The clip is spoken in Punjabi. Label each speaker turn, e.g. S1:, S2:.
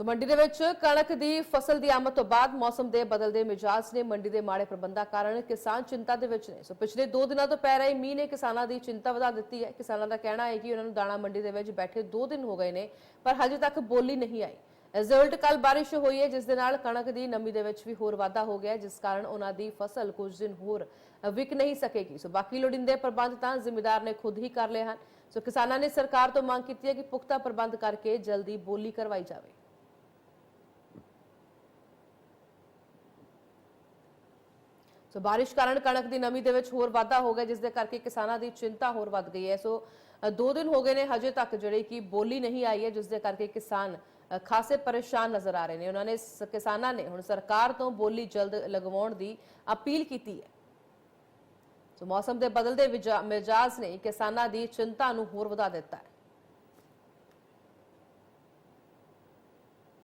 S1: ਸੋ ਮੰਡੀ ਦੇ ਵਿੱਚ ਕਣਕ ਦੀ ਫਸਲ ਦੀ ਆਮਦ ਤੋਂ ਬਾਅਦ ਮੌਸਮ ਦੇ ਬਦਲਦੇ ਮਿਜਾਜ਼ ਨੇ ਮੰਡੀ ਦੇ ਮਾੜੇ ਪ੍ਰਬੰਧਾਂ ਕਾਰਨ ਕਿਸਾਨ ਚਿੰਤਾ ਦੇ ਵਿੱਚ ਨੇ। ਸੋ ਪਿਛਲੇ 2 ਦਿਨਾਂ ਤੋਂ ਪੈ ਰਹੀ ਮੀਂਹ ਨੇ ਕਿਸਾਨਾਂ ਦੀ ਚਿੰਤਾ ਵਧਾ ਦਿੱਤੀ ਹੈ। ਕਿਸਾਨਾਂ ਦਾ ਕਹਿਣਾ ਹੈ ਕਿ ਉਹਨਾਂ ਨੂੰ ਦਾਣਾ ਮੰਡੀ ਦੇ ਵਿੱਚ ਬੈਠੇ 2 ਦਿਨ ਹੋ ਗਏ ਨੇ, ਪਰ ਹਜੇ ਤੱਕ ਬੋਲੀ ਨਹੀਂ ਆਈ। ਇਸ ਦੇ ਉਲਟ ਕੱਲ ਬਾਰਿਸ਼ ਹੋਈ ਹੈ, ਜਿਸ ਦੇ ਨਾਲ ਕਣਕ ਦੀ ਨਮੀ ਦੇ ਵਿੱਚ ਵੀ ਹੋਰ ਵਾਧਾ ਹੋ ਗਿਆ, ਜਿਸ ਕਾਰਨ ਉਹਨਾਂ ਦੀ ਫਸਲ ਕੁਝ ਦਿਨ ਹੋਰ ਵਿਕ ਨਹੀਂ ਸਕੇਗੀ। ਸੋ ਬਾਕੀ ਲੋੜਿੰਦੇ ਪ੍ਰਬੰਧ ਤਾਂ ਜ਼ਿੰਮੇਦਾਰ ਨੇ ਖੁਦ ਹੀ ਕਰ ਲਏ ਹਨ। ਸੋ ਕਿਸਾਨਾਂ ਨੇ ਸਰਕਾਰ ਤੋਂ ਮੰਗ ਕੀਤੀ ਹੈ ਕਿ ਪੁਖਤਾ ਪ੍ਰਬੰਧ ਕਰਕੇ ਜਲਦੀ ਬੋਲੀ ਕਰਵਾਈ ਜਾਵੇ। ਸੋ ਬਾਰਿਸ਼ ਕਾਰਨ ਕਣਕ ਦੀ ਨਮੀ ਦੇ ਵਿੱਚ ਹੋਰ ਵਾਧਾ ਹੋ ਗਿਆ, ਜਿਸ ਦੇ ਕਰਕੇ ਕਿਸਾਨਾਂ ਦੀ ਚਿੰਤਾ ਹੋਰ ਵੱਧ ਗਈ ਹੈ। ਸੋ ਦੋ ਦਿਨ ਹੋ ਗਏ ਨੇ ਹਜੇ ਤੱਕ ਜਿਹੜੀ ਕਿ ਬੋਲੀ ਨਹੀਂ ਆਈ ਹੈ, ਜਿਸ ਦੇ ਕਰਕੇ ਕਿਸਾਨ ਖਾਸੇ ਪਰੇਸ਼ਾਨ ਨਜ਼ਰ ਆ ਰਹੇ ਨੇ। ਉਹਨਾਂ ਨੇ ਕਿਸਾਨਾਂ ਨੇ ਹੁਣ ਸਰਕਾਰ ਤੋਂ ਬੋਲੀ ਜਲਦ ਲਗਵਾਉਣ ਦੀ ਅਪੀਲ ਕੀਤੀ ਹੈ। ਸੋ ਮੌਸਮ ਦੇ ਬਦਲਦੇ ਵਿਜਾ- ਮਿਜਾਜ਼ ਨੇ ਕਿਸਾਨਾਂ ਦੀ ਚਿੰਤਾ ਨੂੰ ਹੋਰ ਵਧਾ ਦਿੱਤਾ ਹੈ।